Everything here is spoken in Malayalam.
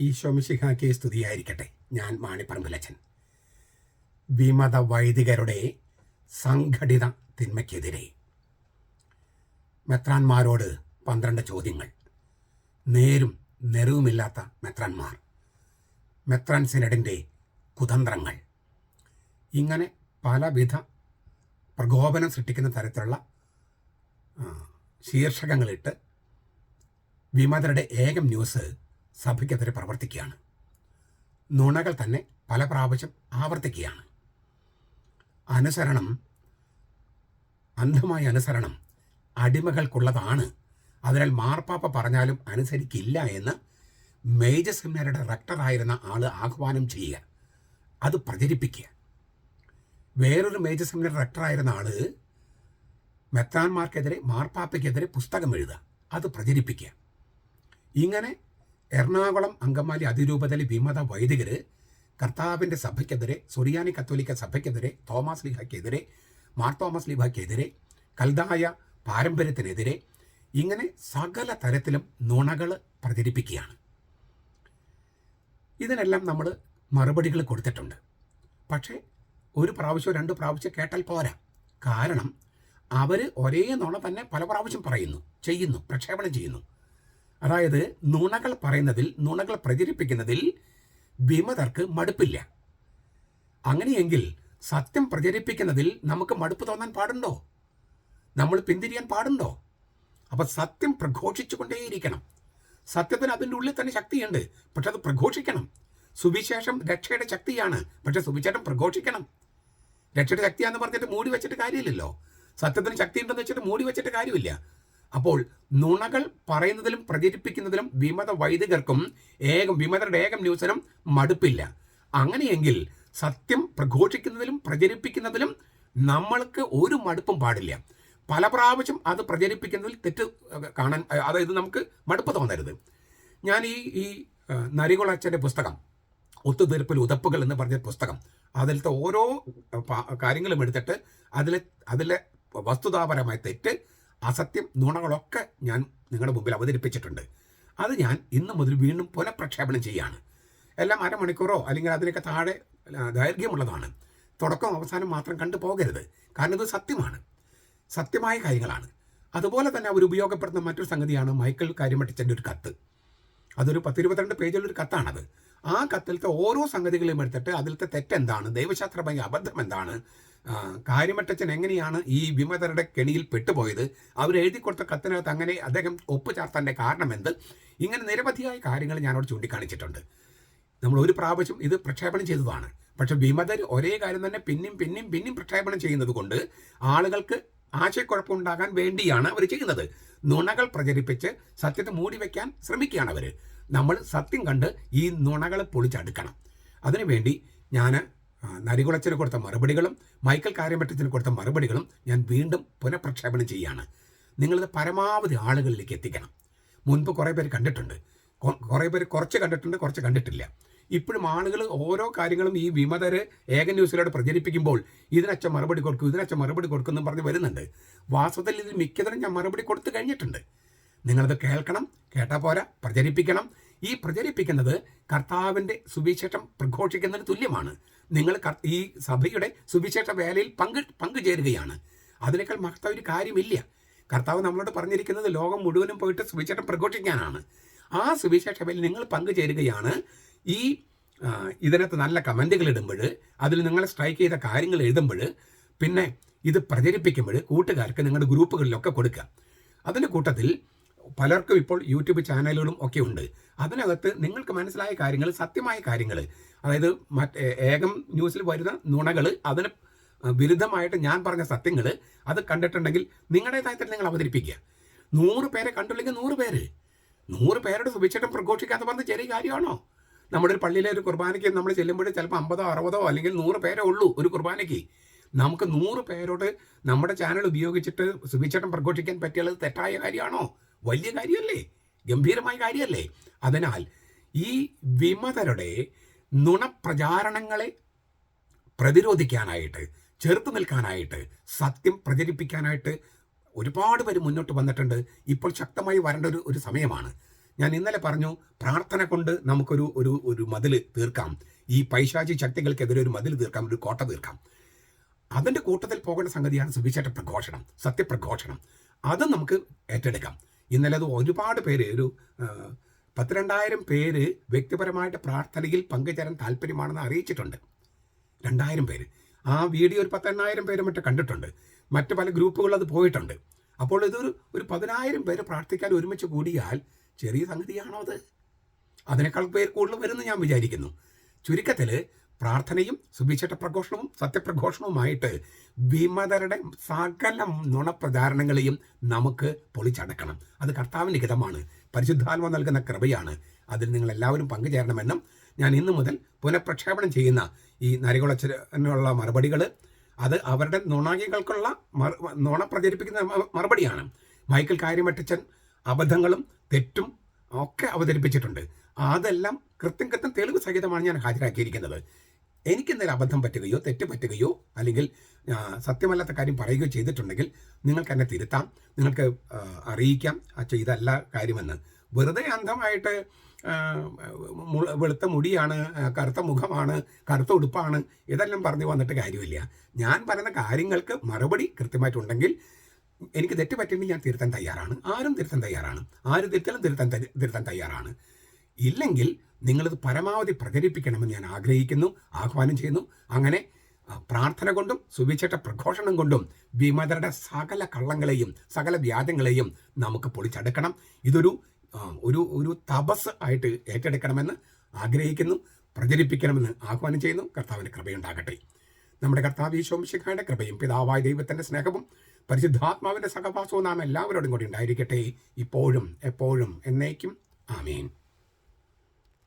ഈശോമിശിഹാക്കി സ്തുതിയായിരിക്കട്ടെ. ഞാൻ മാണിപ്പറമ്പിലച്ചൻ വിമത വൈദികരുടെ സംഘടിത തിന്മയ്ക്കെതിരെ മെത്രാന്മാരോട് പന്ത്രണ്ട് ചോദ്യങ്ങൾ. നേരും നെറിവുമില്ലാത്ത മെത്രാന്മാർ. മെത്രാൻ സിനഡിന്റെ കുതന്ത്രങ്ങൾ. ഇങ്ങനെ പലവിധ പ്രകോപനം സൃഷ്ടിക്കുന്ന തരത്തിലുള്ള ശീർഷകങ്ങളിട്ട് വിമതരുടെ ഏകം ന്യൂസ് സഭയ്ക്കെതിരെ പ്രവർത്തിക്കുകയാണ്. നുണകൾ തന്നെ പല പ്രാവശ്യം ആവർത്തിക്കുകയാണ്. അനുസരണം അന്ധമായ അനുസരണം അടിമകൾക്കുള്ളതാണ്. അതിനാൽ മാർപ്പാപ്പ പറഞ്ഞാലും അനുസരിക്കില്ല എന്ന് മേജർ സെമിനാരിയുടെ റക്ടറായിരുന്ന ആൾ ആഹ്വാനം ചെയ്യുക. അത് പ്രചരിപ്പിക്കുക. വേറൊരു മേജർ സെമിനാർ റക്ടറായിരുന്ന ആൾ മെത്രാന്മാർക്കെതിരെ മാർപ്പാപ്പയ്ക്കെതിരെ പുസ്തകം എഴുതുക. അത് പ്രചരിപ്പിക്കുക. ഇങ്ങനെ എറണാകുളം അങ്കമാലി അതിരൂപതയിലെ വിമത വൈദികര് കർത്താവിന്റെ സഭയ്ക്കെതിരെ സുറിയാനി കത്തോലിക്ക സഭയ്ക്കെതിരെ തോമസ് ലീഹയ്ക്കെതിരെ മാർ തോമസ് ലീഹയ്ക്കെതിരെ കൽതായ പാരമ്പര്യത്തിനെതിരെ ഇങ്ങനെ സകല തരത്തിലും നുണകൾ പ്രചരിപ്പിക്കുകയാണ്. ഇതിനെല്ലാം നമ്മൾ മറുപടികൾ കൊടുത്തിട്ടുണ്ട്. പക്ഷേ ഒരു പ്രാവശ്യം രണ്ട് പ്രാവശ്യം കേട്ടാൽ പോരാ. കാരണം അവർ ഒരേ നുണ തന്നെ പല പ്രാവശ്യം പറയുന്നു ചെയ്യുന്നു പ്രക്ഷേപണം ചെയ്യുന്നു. അതായത് നുണകൾ പറയുന്നതിൽ നുണകൾ പ്രചരിപ്പിക്കുന്നതിൽ വിമതർക്ക് മടുപ്പില്ല. അങ്ങനെയെങ്കിൽ സത്യം പ്രചരിപ്പിക്കുന്നതിൽ നമുക്ക് മടുപ്പ് തോന്നാൻ പാടുണ്ടോ? നമ്മൾ പിന്തിരിയാൻ പാടുണ്ടോ? അപ്പൊ സത്യം പ്രഘോഷിച്ചുകൊണ്ടേയിരിക്കണം. സത്യത്തിന് അതിന്റെ ഉള്ളിൽ തന്നെ ശക്തിയുണ്ട്. പക്ഷെ അത് പ്രഘോഷിക്കണം. സുവിശേഷം രക്ഷയുടെ ശക്തിയാണ്. പക്ഷെ സുവിശേഷം പ്രഘോഷിക്കണം. രക്ഷയുടെ ശക്തിയാണെന്ന് പറഞ്ഞിട്ട് മൂടി വെച്ചിട്ട് കാര്യമില്ലല്ലോ. സത്യത്തിന് ശക്തി ഉണ്ടെന്ന് വെച്ചിട്ട് മൂടി വെച്ചിട്ട് കാര്യമില്ല. അപ്പോൾ നുണകൾ പറയുന്നതിലും പ്രചരിപ്പിക്കുന്നതിലും വിമത വൈദികർക്കും ഏകം വിമതരുടെ ഏകം ന്യൂസിനും മടുപ്പില്ല. അങ്ങനെയെങ്കിൽ സത്യം പ്രഘോഷിക്കുന്നതിലും പ്രചരിപ്പിക്കുന്നതിലും നമ്മൾക്ക് ഒരു മടുപ്പും പാടില്ല. പല പ്രാവശ്യം അത് പ്രചരിപ്പിക്കുന്നതിൽ തെറ്റ് കാണാൻ അതായത് നമുക്ക് മടുപ്പ് തോന്നരുത്. ഞാൻ ഈ ഈ നരികുളച്ചന്റെ പുസ്തകം ഒത്തുതീർപ്പിൽ ഉതപ്പുകൾ എന്ന് പറഞ്ഞ പുസ്തകം അതിലത്തെ ഓരോ കാര്യങ്ങളും എടുത്തിട്ട് അതിലെ അതിലെ വസ്തുതാപരമായ തെറ്റ് അസത്യം നുണകളൊക്കെ ഞാൻ നിങ്ങളുടെ മുമ്പിൽ അവതരിപ്പിച്ചിട്ടുണ്ട്. അത് ഞാൻ ഇന്ന് മുതൽ വീണ്ടും പുനഃപ്രക്ഷേപണം ചെയ്യുകയാണ് എല്ലാം അരമണിക്കൂറോ അല്ലെങ്കിൽ അതിനൊക്കെ താഴെ ദൈർഘ്യമുള്ളതാണ്. തുടക്കം അവസാനം മാത്രം കണ്ടു പോകരുത്. കാരണം ഇത് സത്യമാണ്. സത്യമായ കാര്യങ്ങളാണ്. അതുപോലെ തന്നെ അവർ ഉപയോഗപ്പെടുത്തുന്ന മറ്റൊരു സംഗതിയാണ് മൈക്കിൾ കാര്യമട്ടിച്ചന്റെ ഒരു കത്ത്. അതൊരു പത്തിരുപത്തിരണ്ട് പേജിലൊരു കത്താണത്. ആ കത്തിലത്തെ ഓരോ സംഗതികളും എടുത്തിട്ട് അതിലത്തെ തെറ്റെന്താണ്? ദൈവശാസ്ത്രമായി അബദ്ധം എന്താണ്? ആ, കാര്യമട്ടച്ചൻ എങ്ങനെയാണ് ഈ വിമതരുടെ കെണിയിൽ പെട്ടുപോയത്? അവരെഴുതി കൊടുത്ത കത്തിനകത്ത് അങ്ങനെ അദ്ദേഹം ഒപ്പുചാർത്തന്റെ കാരണം എന്ത്? ഇങ്ങനെ നിരവധിയായ കാര്യങ്ങൾ ഞാനവിടെ ചൂണ്ടിക്കാണിച്ചിട്ടുണ്ട്. നമ്മൾ ഒരു പ്രാവശ്യം ഇത് പ്രക്ഷേപണം ചെയ്തതാണ്. പക്ഷെ വിമതർ ഒരേ കാര്യം തന്നെ പിന്നെയും പിന്നെയും പിന്നെയും പ്രക്ഷേപണം ചെയ്യുന്നത് കൊണ്ട് ആളുകൾക്ക് ആശയക്കുഴപ്പമുണ്ടാകാൻ വേണ്ടിയാണ് അവർ ചെയ്യുന്നത്. നുണകൾ പ്രചരിപ്പിച്ച് സത്യത്തെ മൂടി വയ്ക്കാൻ ശ്രമിക്കുകയാണ് അവർ നമ്മൾ സത്യം കണ്ട് ഈ നുണകൾ പൊളിച്ചടുക്കണം. അതിനുവേണ്ടി ഞാൻ നരികുളച്ചിന് കൊടുത്ത മറുപടികളും മൈക്കൽ കാര്യമറ്റത്തിന് കൊടുത്ത മറുപടികളും ഞാൻ വീണ്ടും പുനഃപ്രക്ഷേപണം ചെയ്യുകയാണ് നിങ്ങളിത് പരമാവധി ആളുകളിലേക്ക് എത്തിക്കണം. മുൻപ് കുറേ പേര് കണ്ടിട്ടുണ്ട്. കുറേ പേര് കുറച്ച് കണ്ടിട്ടുണ്ട് കുറച്ച് കണ്ടിട്ടില്ല. ഇപ്പോഴും ആളുകൾ ഓരോ കാര്യങ്ങളും ഈ വിമതര് ഏക ന്യൂസിലൂടെ പ്രചരിപ്പിക്കുമ്പോൾ ഇതിനച്ച മറുപടി കൊടുക്കും ഇതിനച്ച മറുപടി കൊടുക്കും എന്ന് പറഞ്ഞ് വരുന്നുണ്ട്. വാസ്തവത്തിൽ ഇതിൽ മിക്കതിനും ഞാൻ മറുപടി കൊടുത്തു കഴിഞ്ഞിട്ടുണ്ട്. നിങ്ങളത് കേൾക്കണം കേട്ടാ പോരാ പ്രചരിപ്പിക്കണം. ഈ പ്രചരിപ്പിക്കുന്നത് കർത്താവിന്റെ സുവിശേഷം പ്രഘോഷിക്കുന്നതിന് തുല്യമാണ്. നിങ്ങൾ ഈ സഭയുടെ സുവിശേഷ വേലയിൽ പങ്ക് പങ്കുചേരുകയാണ്. അതിനേക്കാൾ മഹത്തായ ഒരു കാര്യമില്ല. കർത്താവ് നമ്മളോട് പറഞ്ഞിരിക്കുന്നത് ലോകം മുഴുവനും പോയിട്ട് സുവിശേഷം പ്രഘോഷിക്കാനാണ്. ആ സുവിശേഷ വേലയിൽ നിങ്ങൾ പങ്കുചേരുകയാണ്. ഈ ഇതിനകത്ത് നല്ല കമന്റുകൾ ഇടുമ്പോൾ അതിൽ നിങ്ങൾ സ്ട്രൈക്ക് ചെയ്ത കാര്യങ്ങൾ എഴുതുമ്പോൾ പിന്നെ ഇത് പ്രചരിപ്പിക്കുമ്പോൾ കൂട്ടുകാർക്ക് നിങ്ങളുടെ ഗ്രൂപ്പുകളിലൊക്കെ കൊടുക്കുക. അതിന്റെ കൂട്ടത്തിൽ പലർക്കും ഇപ്പോൾ യൂട്യൂബ് ചാനലുകളും ഒക്കെ ഉണ്ട്. അതിനകത്ത് നിങ്ങൾക്ക് മനസ്സിലായ കാര്യങ്ങൾ സത്യമായ കാര്യങ്ങൾ. അതായത് മറ്റേ ഏകം ന്യൂസിൽ വരുന്ന നുണകൾ അതിന് വിരുദ്ധമായിട്ട് ഞാൻ പറഞ്ഞ സത്യങ്ങൾ അത് കണ്ടിട്ടുണ്ടെങ്കിൽ നിങ്ങളുടേതായി തന്നെ നിങ്ങൾ അവതരിപ്പിക്കുക. നൂറ് പേരെ കണ്ടില്ലെങ്കിൽ നൂറ് പേര്. നൂറ് പേരുടെ സുഭിക്ഷേട്ടം പ്രഘോഷിക്കാതെ പറഞ്ഞ ചെറിയ കാര്യമാണോ? നമ്മുടെ ഒരു പള്ളിയിലെ ഒരു കുർബാനയ്ക്ക് നമ്മൾ ചെല്ലുമ്പോൾ ചിലപ്പോൾ അമ്പതോ അറുപതോ അല്ലെങ്കിൽ നൂറ് പേരേ ഉള്ളൂ ഒരു കുർബാനയ്ക്ക്. നമുക്ക് നൂറ് പേരോട് നമ്മുടെ ചാനൽ ഉപയോഗിച്ചിട്ട് സുഭിക്ഷേട്ടം പ്രഘോഷിക്കാൻ പറ്റിയുള്ളത് തെറ്റായ കാര്യമാണോ? വലിയ കാര്യമല്ലേ? ഗംഭീരമായ കാര്യമല്ലേ? അതിനാൽ ഈ വിമതരുടെ നുണപ്രചാരണങ്ങളെ പ്രതിരോധിക്കാനായിട്ട് ചെറുത്തു നിൽക്കാനായിട്ട് സത്യം പ്രചരിപ്പിക്കാനായിട്ട് ഒരുപാട് പേര് മുന്നോട്ട് വന്നിട്ടുണ്ട്. ഇപ്പോൾ ശക്തമായി വരേണ്ട ഒരു ഒരു സമയമാണ്. ഞാൻ ഇന്നലെ പറഞ്ഞു പ്രാർത്ഥന കൊണ്ട് നമുക്കൊരു ഒരു ഒരു മതിൽ തീർക്കാം. ഈ പൈശാചി ശക്തികൾക്കെതിരെ ഒരു മതിൽ തീർക്കാം ഒരു കോട്ട തീർക്കാം. അതിന്റെ കൂട്ടത്തിൽ പോകേണ്ട സംഗതിയാണ് സുവിശേഷ പ്രഘോഷണം സത്യപ്രഘോഷണം. അത് നമുക്ക് ഏറ്റെടുക്കാം. ഇന്നലെ അത് ഒരുപാട് പേര് ഒരു പത്തിരണ്ടായിരം പേര് വ്യക്തിപരമായിട്ട് പ്രാർത്ഥനയിൽ പങ്കുചേരാൻ താല്പര്യമാണെന്ന് അറിയിച്ചിട്ടുണ്ട്. രണ്ടായിരം പേര്. ആ വീഡിയോ ഒരു പത്തെണ്ണായിരം പേര് മറ്റേ കണ്ടിട്ടുണ്ട്. മറ്റ് പല ഗ്രൂപ്പുകളിൽ അത് പോയിട്ടുണ്ട്. അപ്പോൾ ഇതൊരു ഒരു പതിനായിരം പേര് പ്രാർത്ഥിക്കാൻ ഒരുമിച്ച് കൂടിയാൽ ചെറിയ സംഗതിയാണോ അത്? അതിനേക്കാൾ പേർ കൂടുതൽ വരുമെന്ന് ഞാൻ വിചാരിക്കുന്നു. ചുരുക്കത്തിൽ പ്രാർത്ഥനയും സുവിശേഷ പ്രഘോഷണവും സത്യപ്രഘോഷണവുമായിട്ട് വിമതരുടെ സകല നുണപ്രചാരണങ്ങളെയും നമുക്ക് പൊളിച്ചടക്കണം. അത് കർത്താവിന്റെ ഹിതമാണ് പരിശുദ്ധാത്മ നൽകുന്ന കൃപയാണ്. അതിൽ നിങ്ങൾ എല്ലാവരും പങ്കുചേരണമെന്നും ഞാൻ ഇന്നു മുതൽ പുനഃപ്രക്ഷേപണം ചെയ്യുന്ന ഈ നരികുളച്ചിനുള്ള മറുപടികൾ അത് അവരുടെ നുണകികൾക്കുള്ള നുണ പ്രചരിപ്പിക്കുന്ന മറുപടിയാണ്. മൈക്കിൾ കാര്യമറ്റച്ചൻ അബദ്ധങ്ങളും തെറ്റും ഒക്കെ അവതരിപ്പിച്ചിട്ടുണ്ട്. അതെല്ലാം കൃത്യം കൃത്യം തെളിവ് സഹിതമാണ് ഞാൻ ഹാജരാക്കിയിരിക്കുന്നത്. എനിക്ക് എന്തെങ്കിലും അബദ്ധം പറ്റുകയോ തെറ്റ് പറ്റുകയോ അല്ലെങ്കിൽ സത്യമല്ലാത്ത കാര്യം പറയുകയോ ചെയ്തിട്ടുണ്ടെങ്കിൽ നിങ്ങൾക്ക് എന്നെ തിരുത്താം. നിങ്ങൾക്ക് അറിയിക്കാം. എല്ലാ കാര്യമെന്ന്. വെറുതെ അന്ധമായിട്ട് വെളുത്ത മുടിയാണ് കറുത്ത മുഖമാണ് കറുത്ത ഉടുപ്പാണ് ഇതെല്ലാം പറഞ്ഞു വന്നിട്ട് കാര്യമില്ല. ഞാൻ പറയുന്ന കാര്യങ്ങൾക്ക് മറുപടി കൃത്യമായിട്ടുണ്ടെങ്കിൽ എനിക്ക് തെറ്റ് പറ്റിയെങ്കിൽ ഞാൻ തിരുത്താൻ തയ്യാറാണ്. ആരും തിരുത്താൻ തയ്യാറാണ്. ആര് തിരുത്തലും തിരുത്താൻ തിരുത്താൻ തയ്യാറാണ്. ഇല്ലെങ്കിൽ നിങ്ങളിത് പരമാവധി പ്രചരിപ്പിക്കണമെന്ന് ഞാൻ ആഗ്രഹിക്കുന്നു ആഹ്വാനം ചെയ്യുന്നു. അങ്ങനെ പ്രാർത്ഥന കൊണ്ടും സുവിശേഷ പ്രഘോഷണം കൊണ്ടും വിമതരുടെ സകല കള്ളങ്ങളെയും സകല വ്യാജങ്ങളെയും നമുക്ക് പൊളിച്ചെടുക്കണം ഇതൊരു ഒരു ഒരു തപസ് ആയിട്ട് ഏറ്റെടുക്കണമെന്ന് ആഗ്രഹിക്കുന്നു പ്രചരിപ്പിക്കണമെന്ന് ആഹ്വാനം ചെയ്യുന്നു. കർത്താവിന്റെ കൃപയുണ്ടാകട്ടെ. നമ്മുടെ കർത്താവ് ഈശോമിശിഖായുടെ കൃപയും പിതാവായ ദൈവത്തിന്റെ സ്നേഹവും പരിശുദ്ധാത്മാവിന്റെ സഹവാസവും നാം എല്ലാവരോടും കൂടി ഉണ്ടായിരിക്കട്ടെ. ഇപ്പോഴും എപ്പോഴും എന്നേക്കും. ആമേൻ.